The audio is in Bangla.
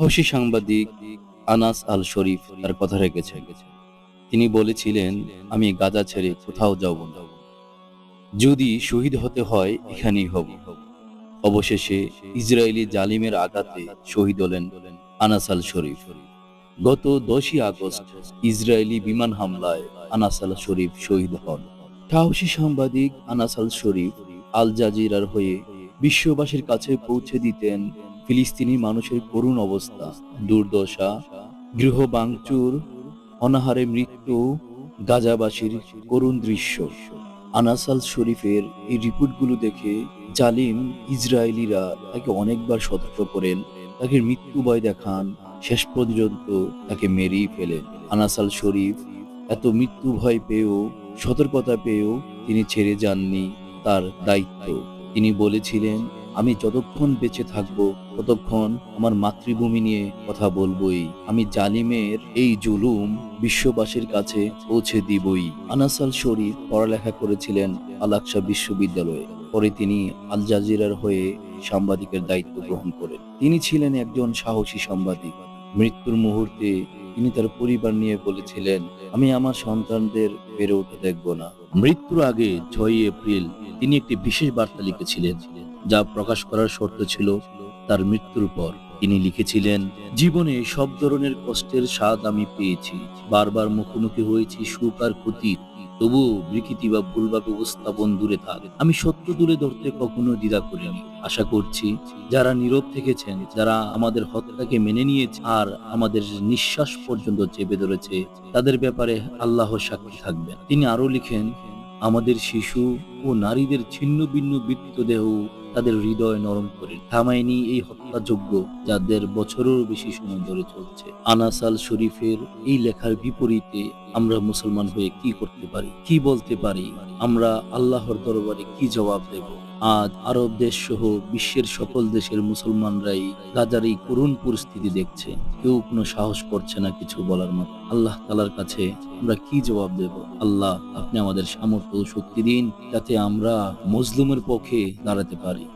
সাহসী সাংবাদিক আনাস আল শরীফ তার কথা রেখেছেন তিনি বলেছিলেন, আমি গাজা ছেড়ে কোথাও যাব যদি শহীদ হতে হয়, এখানেই হব। অবশেষে ইসরায়েলি জালিমের আঘাতে শহীদ হলেন আনাস আল শরীফ। গত দশই আগস্ট ইসরায়েলি বিমান হামলায় আনাস আল শরীফ শহীদ হন। সাহসী সাংবাদিক আনাস আল শরীফ আল জাজিরার হয়ে বিশ্ববাসীর কাছে পৌঁছে দিতেন ফিলিস্তিনি মানুষের করুণ অবস্থা, দুর্দশা, গৃহ বাংচুর অনাহারে মৃত্যু, গাজাবাসীর করুণ দৃশ্য। আনাসাল শরীফের এই রিপোর্টগুলো দেখে জালিম ইসরায়েলিরা তাকে অনেকবার সতর্ক করেন, তাকে মৃত্যু ভয় দেখান, শেষ পর্যন্ত তাকে মেরেই ফেলেন। আনাসাল শরীফ এত মৃত্যু ভয় পেয়েও, সতর্কতা পেয়েও তিনি ছেড়ে যাননি তার দায়িত্ব। তিনি বলেছিলেন আমি যতক্ষণ বেঁচে থাকব, ততক্ষণ আমার মাতৃভূমি নিয়ে কথা বলবই। আমি জালিমের এই জুলুম বিশ্ববাসীর কাছে পৌঁছে দিবই। আনাসাল শরীফ পড়ালেখা করেছিলেন আলাকসা বিশ্ববিদ্যালয়ে। পরে তিনি আল জাজিরার হয়ে সাংবাদিকের দায়িত্ব গ্রহণ করেন। তিনি ছিলেন একজন সাহসী সাংবাদিক। মৃত্যুর মুহূর্তে তিনি তার পরিবার নিয়ে বলেছিলেন, আমি আমার সন্তানদের বেড়ে উঠে দেখব না। মৃত্যুর আগে ছয়ই এপ্রিল তিনি একটি বিশেষ বার্তা লিখেছিলেন। যা প্রকাশ করার শর্ত ছিল তার মৃত্যুর পর। তিনি লিখেছিলেন, জীবনে সব ধরনের কষ্টের স্বাদ আমি পেয়েছি। বারবার মুখোমুখি হয়েছি সুখ আর ক্ষতির তবুও বিকৃতি বা ভুলভাবে উপস্থাপন দূরে থাক। আমি সত্য তুলে ধরতে কখনো দ্বিধা করিনি। আশা করছি, যারা নীরব থেকেছেন, যারা আমাদের হত্যাকে মেনে নিয়েছে আর আমাদের নিঃশ্বাস পর্যন্ত চেপে ধরেছে, তাদের ব্যাপারে আল্লাহ সাক্ষী থাকবেন। তিনি আরও লিখেন, আমাদের শিশু ও নারীদের ছিন্ন ভিন্ন মৃতদেহ তাদের হৃদয় নরম করে থামায়নি এই হত্যাযোগ্য যাদের বছরেরও বেশি সময় ধরে চলছে। আনাসাল শরীফের এই লেখার বিপরীতে আমরা মুসলমান হয়ে কি করতে পারি? কি বলতে পারি? আমরা আল্লাহর দরবারে কি জবাব দেব? আজ আরব দেশ সহ বিশ্বের সকল দেশের মুসলমানরাই গাজার এই করুণ পরিস্থিতি দেখছে। কেউ কোনো সাহস করছে না কিছু বলার মতো। আল্লাহ তালার কাছে আমরা কি জবাব দেব? আল্লাহ, আপনি আমাদের সামর্থ্য শক্তি দিন, যাতে আমরা মজলুমের পক্ষে দাঁড়াতে পারি।